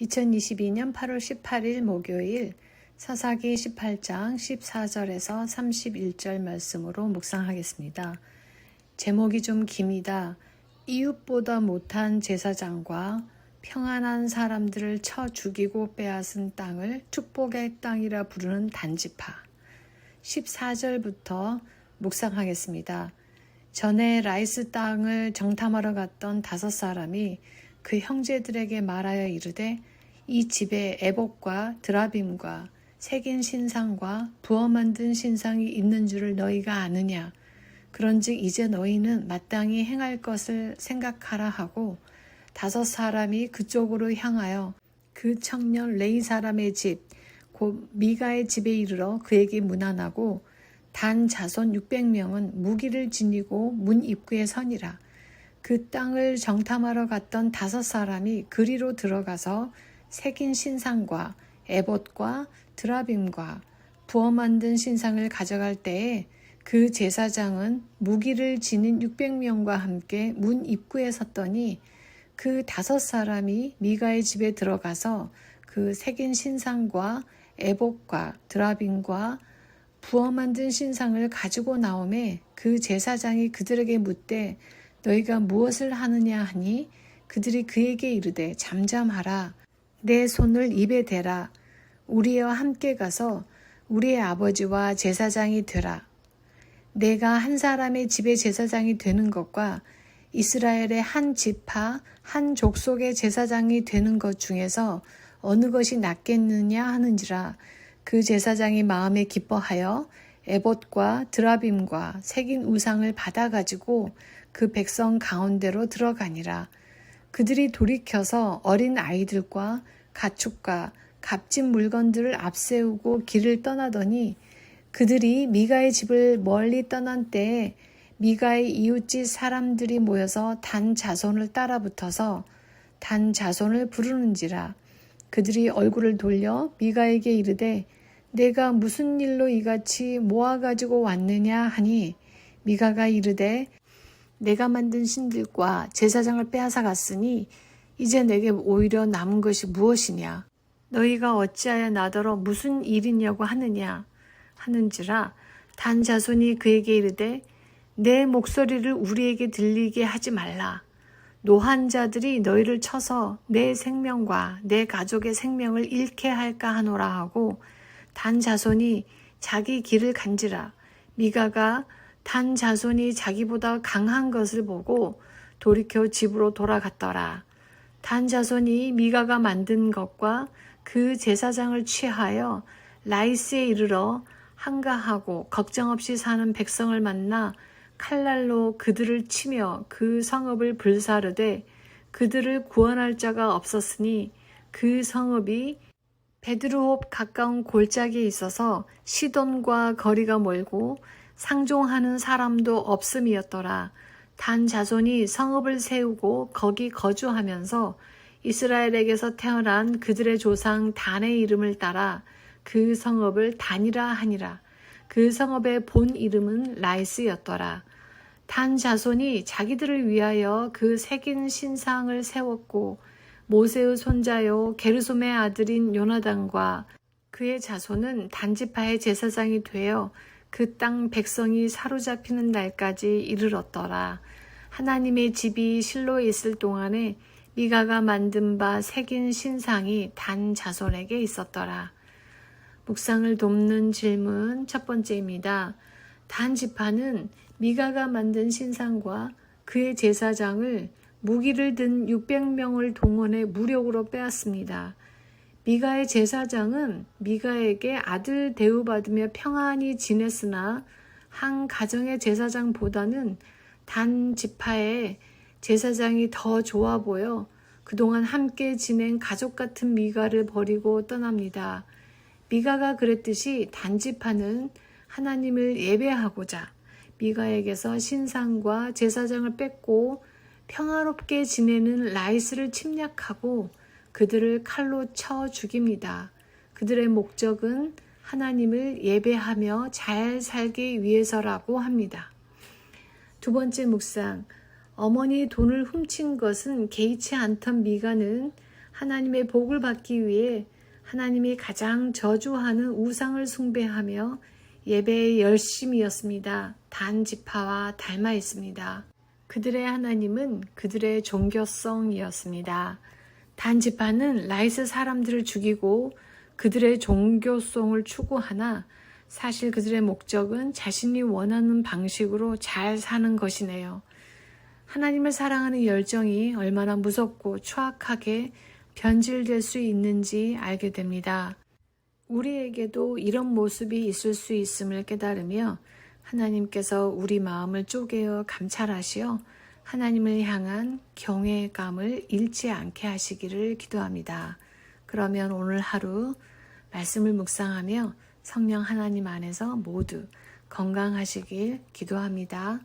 2022년 8월 18일 목요일 사사기 18장 14절에서 31절 말씀으로 묵상하겠습니다. 제목이 좀 깁니다. 이웃보다 못한 제사장과 평안한 사람들을 쳐 죽이고 빼앗은 땅을 축복의 땅이라 부르는 단지파. 14절부터 묵상하겠습니다. 전에 라이스 땅을 정탐하러 갔던 다섯 사람이 그 형제들에게 말하여 이르되 이 집에 애복과 드라빔과 새긴 신상과 부어 만든 신상이 있는 줄을 너희가 아느냐 그런즉 이제 너희는 마땅히 행할 것을 생각하라 하고 다섯 사람이 그쪽으로 향하여 그 청년 레이 사람의 집 곧 미가의 집에 이르러 그에게 문안하고 단 자손 600명은 무기를 지니고 문 입구에 서니라. 그 땅을 정탐하러 갔던 다섯 사람이 그리로 들어가서 새긴 신상과 에봇과 드라빔과 부어 만든 신상을 가져갈 때에 그 제사장은 무기를 지닌 600명과 함께 문 입구에 섰더니 그 다섯 사람이 미가의 집에 들어가서 그 새긴 신상과 에봇과 드라빔과 부어 만든 신상을 가지고 나오매 그 제사장이 그들에게 묻되 너희가 무엇을 하느냐 하니 그들이 그에게 이르되 잠잠하라 내 손을 입에 대라 우리와 함께 가서 우리의 아버지와 제사장이 되라 내가 한 사람의 집의 제사장이 되는 것과 이스라엘의 한 지파 한 족속의 제사장이 되는 것 중에서 어느 것이 낫겠느냐 하는지라 그 제사장이 마음에 기뻐하여 에봇과 드라빔과 새긴 우상을 받아가지고 그 백성 가운데로 들어가니라. 그들이 돌이켜서 어린 아이들과 가축과 값진 물건들을 앞세우고 길을 떠나더니 그들이 미가의 집을 멀리 떠난 때에 미가의 이웃집 사람들이 모여서 단 자손을 따라붙어서 단 자손을 부르는지라 그들이 얼굴을 돌려 미가에게 이르되 내가 무슨 일로 이같이 모아 가지고 왔느냐? 하니 미가가 이르되 내가 만든 신들과 제사장을 빼앗아 갔으니 이제 내게 오히려 남은 것이 무엇이냐? 너희가 어찌하여 나더러 무슨 일이냐고 하느냐? 하는지라 단 자손이 그에게 이르되 내 목소리를 우리에게 들리게 하지 말라. 노한 자들이 너희를 쳐서 내 생명과 내 가족의 생명을 잃게 할까 하노라 하고 단 자손이 자기 길을 간지라. 미가가 단 자손이 자기보다 강한 것을 보고 돌이켜 집으로 돌아갔더라. 단 자손이 미가가 만든 것과 그 제사장을 취하여 라이스에 이르러 한가하고 걱정 없이 사는 백성을 만나 칼날로 그들을 치며 그 성읍을 불사르되 그들을 구원할 자가 없었으니 그 성읍이 베드르홉 가까운 골짜기에 있어서 시돈과 거리가 멀고 상종하는 사람도 없음이었더라. 단 자손이 성읍을 세우고 거기 거주하면서 이스라엘에게서 태어난 그들의 조상 단의 이름을 따라 그 성읍을 단이라 하니라. 그 성읍의 본 이름은 라이스였더라. 단 자손이 자기들을 위하여 그 새긴 신상을 세웠고 모세의 손자요 게르솜의 아들인 요나단과 그의 자손은 단지파의 제사장이 되어 그 땅 백성이 사로잡히는 날까지 이르렀더라. 하나님의 집이 실로에 있을 동안에 미가가 만든 바 새긴 신상이 단 자손에게 있었더라. 묵상을 돕는 질문 첫 번째입니다. 단 지파는 미가가 만든 신상과 그의 제사장을 무기를 든 600명을 동원해 무력으로 빼앗습니다. 미가의 제사장은 미가에게 아들 대우받으며 평안히 지냈으나 한 가정의 제사장보다는 단 지파의 제사장이 더 좋아 보여 그동안 함께 지낸 가족 같은 미가를 버리고 떠납니다. 미가가 그랬듯이 단지파는 하나님을 예배하고자 미가에게서 신상과 제사장을 뺏고 평화롭게 지내는 라이스를 침략하고 그들을 칼로 쳐 죽입니다. 그들의 목적은 하나님을 예배하며 잘 살기 위해서라고 합니다. 두 번째 묵상. 어머니 돈을 훔친 것은 개의치 않던 미가는 하나님의 복을 받기 위해 하나님이 가장 저주하는 우상을 숭배하며 예배의 열심이었습니다. 단지파와 닮아 있습니다. 그들의 하나님은 그들의 종교성이었습니다. 단지파는 라이스 사람들을 죽이고 그들의 종교성을 추구하나 사실 그들의 목적은 자신이 원하는 방식으로 잘 사는 것이네요. 하나님을 사랑하는 열정이 얼마나 무섭고 추악하게 변질될 수 있는지 알게 됩니다. 우리에게도 이런 모습이 있을 수 있음을 깨달으며 하나님께서 우리 마음을 쪼개어 감찰하시어 하나님을 향한 경외감을 잃지 않게 하시기를 기도합니다. 그러면 오늘 하루 말씀을 묵상하며 성령 하나님 안에서 모두 건강하시길 기도합니다.